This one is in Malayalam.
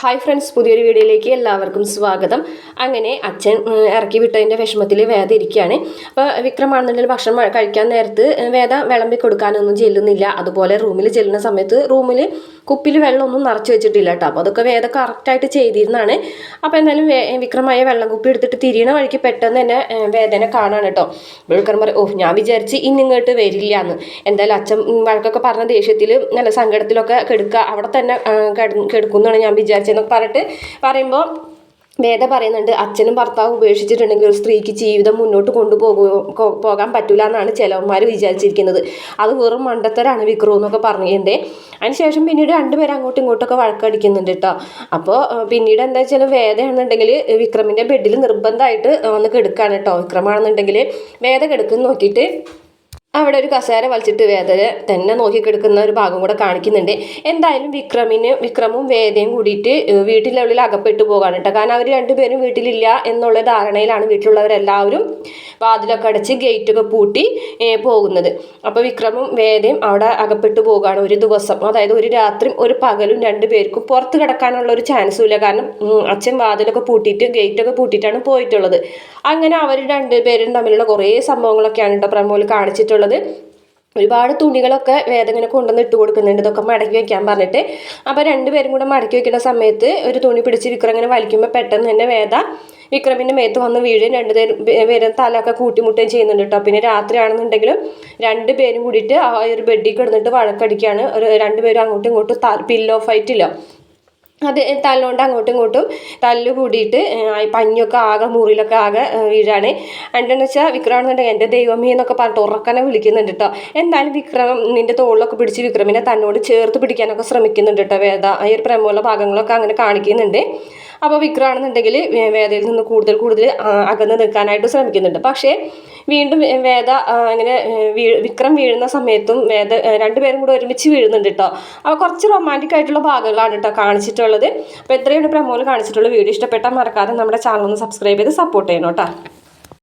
ഹായ് ഫ്രണ്ട്സ് പുതിയൊരു വീഡിയോയിലേക്ക് എല്ലാവർക്കും സ്വാഗതം. അങ്ങനെ അച്ഛൻ ഇറക്കി വിട്ടതിന്റെ വിഷമത്തിൽ വേദ ഇരിക്കുകയാണ്. അപ്പോൾ വിക്രമാണെന്നുണ്ടെങ്കിൽ ഭക്ഷണം കഴിക്കാൻ നേരത്ത് വേദ വിളമ്പി കൊടുക്കാനൊന്നും ചെല്ലുന്നില്ല. അതുപോലെ റൂമിൽ ചെല്ലുന്ന സമയത്ത് റൂമിൽ കുപ്പിയിൽ വെള്ളമൊന്നും നിറച്ച് വെച്ചിട്ടില്ല കേട്ടോ അപ്പോൾ അതൊക്കെ വേദ കറക്റ്റായിട്ട് ചെയ്തിരുന്നാണ് അപ്പോൾ എന്തായാലും വിക്രമായ വെള്ളം കുപ്പി എടുത്തിട്ട് തിരിയണ വഴിക്ക് പെട്ടെന്ന് തന്നെ വേദന കാണാണ് കേട്ടോ വിക്രം പറയും ഓ ഞാൻ വിചാരിച്ച് ഇന്നിങ്ങോട്ട് വരില്ല എന്ന് എന്തായാലും അച്ഛൻ വഴക്കൊക്കെ പറഞ്ഞ ദേഷ്യത്തിൽ നല്ല സങ്കടത്തിലൊക്കെ കെടുക്കുക അവിടെ തന്നെ കെടുക്കുന്നതാണ് ഞാൻ കിടക്കുമെന്നാണ് വിചാരിച്ചതെന്നൊക്കെ പറഞ്ഞിട്ട് പറയുമ്പോൾ വേദ പറയുന്നുണ്ട് അച്ഛനും ഭർത്താവും ഉപേക്ഷിച്ചിട്ടുണ്ടെങ്കിൽ ഒരു സ്ത്രീക്ക് ജീവിതം മുന്നോട്ട് കൊണ്ടുപോകു പോകാൻ പറ്റില്ല എന്നാണ് ചിലവന്മാർ വിചാരിച്ചിരിക്കുന്നത്. അത് വെറും മണ്ടത്തരാണ് വിക്രു എന്നൊക്കെ പറഞ്ഞതിന്റെ അതിനുശേഷം പിന്നീട് രണ്ടുപേരും അങ്ങോട്ടും ഇങ്ങോട്ടൊക്കെ വഴക്കടിക്കുന്നുണ്ട് കേട്ടോ അപ്പോൾ പിന്നീട് എന്താ വെച്ചാൽ വേദയാണെന്നുണ്ടെങ്കിൽ വിക്രമിന്റെ ബെഡിൽ നിർബന്ധമായിട്ട് വന്ന് കെടുക്കുകയാണ് കേട്ടോ വിക്രമാണെന്നുണ്ടെങ്കിൽ വേദ കെടുക്കുന്ന നോക്കിയിട്ട് അവിടെ ഒരു കസേര വലിച്ചിട്ട് വേദന തന്നെ നോക്കിക്കെടുക്കുന്ന കിടക്കുന്ന ഒരു ഭാഗം കൂടെ കാണിക്കുന്നുണ്ട്. എന്തായാലും വിക്രമിന് വിക്രമും വേദയും കൂടിയിട്ട് വീട്ടിനുള്ളിൽ അകപ്പെട്ടു പോകാണ് കേട്ടോ. കാരണം അവർ രണ്ടുപേരും വീട്ടിലില്ല എന്നുള്ള ധാരണയിലാണ് വീട്ടിലുള്ളവരെല്ലാവരും വാതിലൊക്കെ അടച്ച് ഗേറ്റൊക്കെ പൂട്ടി പോകുന്നത്. അപ്പോൾ വിക്രമും വേദയും അവിടെ അകപ്പെട്ടു പോകുകയാണ് ഒരു ദിവസം. അതായത് ഒരു രാത്രിയും ഒരു പകലും രണ്ടുപേർക്കും പുറത്ത് കിടക്കാനുള്ള ഒരു ചാൻസും ഇല്ല. കാരണം അച്ഛൻ വാതിലൊക്കെ പൂട്ടിയിട്ട് ഗേറ്റൊക്കെ പൂട്ടിയിട്ടാണ് പോയിട്ടുള്ളത്. അങ്ങനെ അവർ രണ്ടുപേരും തമ്മിലുള്ള കുറേ സംഭവങ്ങളൊക്കെയാണ് കേട്ടോ പ്രമോൽ കാണിച്ചിട്ടുള്ളത്. ഒരുപാട് തുണികളൊക്കെ വേദങ്ങനെ കൊണ്ടുവന്ന് ഇട്ട് കൊടുക്കുന്നുണ്ട്. ഇതൊക്കെ മടക്കി വെക്കാൻ പറഞ്ഞിട്ട്. അപ്പോൾ രണ്ടുപേരും കൂടെ മടക്കി വെക്കുന്ന സമയത്ത് ഒരു തുണി പിടിച്ച് വിക്രം ഇങ്ങനെ വലിക്കുമ്പോൾ പെട്ടെന്ന് തന്നെ വേദ വിക്രമിന്റെ മേത്ത് വന്ന് വീഴും രണ്ട് പേരും തലയൊക്കെ കൂട്ടിമുട്ടുകയും ചെയ്യുന്നുണ്ട് കേട്ടോ പിന്നെ രാത്രിയാണെന്നുണ്ടെങ്കിലും രണ്ട് പേരും കൂടിയിട്ട് ആ ഒരു ബെഡിൽ കിടന്നിട്ട് വഴക്കടിക്കുകയാണ്. ഒരു രണ്ടുപേരും അങ്ങോട്ടും ഇങ്ങോട്ടും പില്ലോ ഫൈറ്റില്ലോ അത് തല്ലുകൊണ്ട് അങ്ങോട്ടും ഇങ്ങോട്ടും തല്ല് കൂടിയിട്ട് പഞ്ഞൊക്കെ ആകെ മുറിയിലൊക്കെ ആകെ വീഴാണ്. എന്താണെന്ന് വെച്ചാൽ വിക്രമാണെന്നുണ്ടെങ്കിൽ എന്റെ ദൈവമേ എന്നൊക്കെ പറഞ്ഞിട്ട് ഉറക്കനെ വിളിക്കുന്നുണ്ട് കേട്ടോ എന്തായാലും വിക്രം നിന്റെ തോളിലൊക്കെ പിടിച്ച് വിക്രമിനെ തന്നോട് ചേർത്ത് പിടിക്കാനൊക്കെ ശ്രമിക്കുന്നുണ്ട് കേട്ടോ വേദ. ഈ ഒരു പ്രമുഖ ഭാഗങ്ങളൊക്കെ അങ്ങനെ കാണിക്കുന്നുണ്ട്. അപ്പോൾ വിക്രമാണെന്നുണ്ടെങ്കിൽ വേദയിൽ നിന്ന് കൂടുതൽ കൂടുതൽ അകന്ന് നിൽക്കാനായിട്ട് ശ്രമിക്കുന്നുണ്ട്. പക്ഷേ വീണ്ടും വേദ ഇങ്ങനെ വീ വിക്രം വീഴുന്ന സമയത്തും വേദ രണ്ടുപേരും കൂടെ ഒരുമിച്ച് വീഴുന്നുണ്ട് കേട്ടോ അപ്പോൾ കുറച്ച് റൊമാന്റിക് ആയിട്ടുള്ള ഭാഗങ്ങളാണ് കേട്ടോ കാണിച്ചിട്ടുള്ളത്. അപ്പോൾ എത്രയാണ് പ്രമോൾ കാണിച്ചിട്ടുള്ള വീഡിയോ. ഇഷ്ടപ്പെട്ടാൽ മറക്കാതെ നമ്മുടെ ചാനൽ ഒന്ന് സബ്സ്ക്രൈബ് ചെയ്ത് സപ്പോർട്ട് ചെയ്യണം കേട്ടോ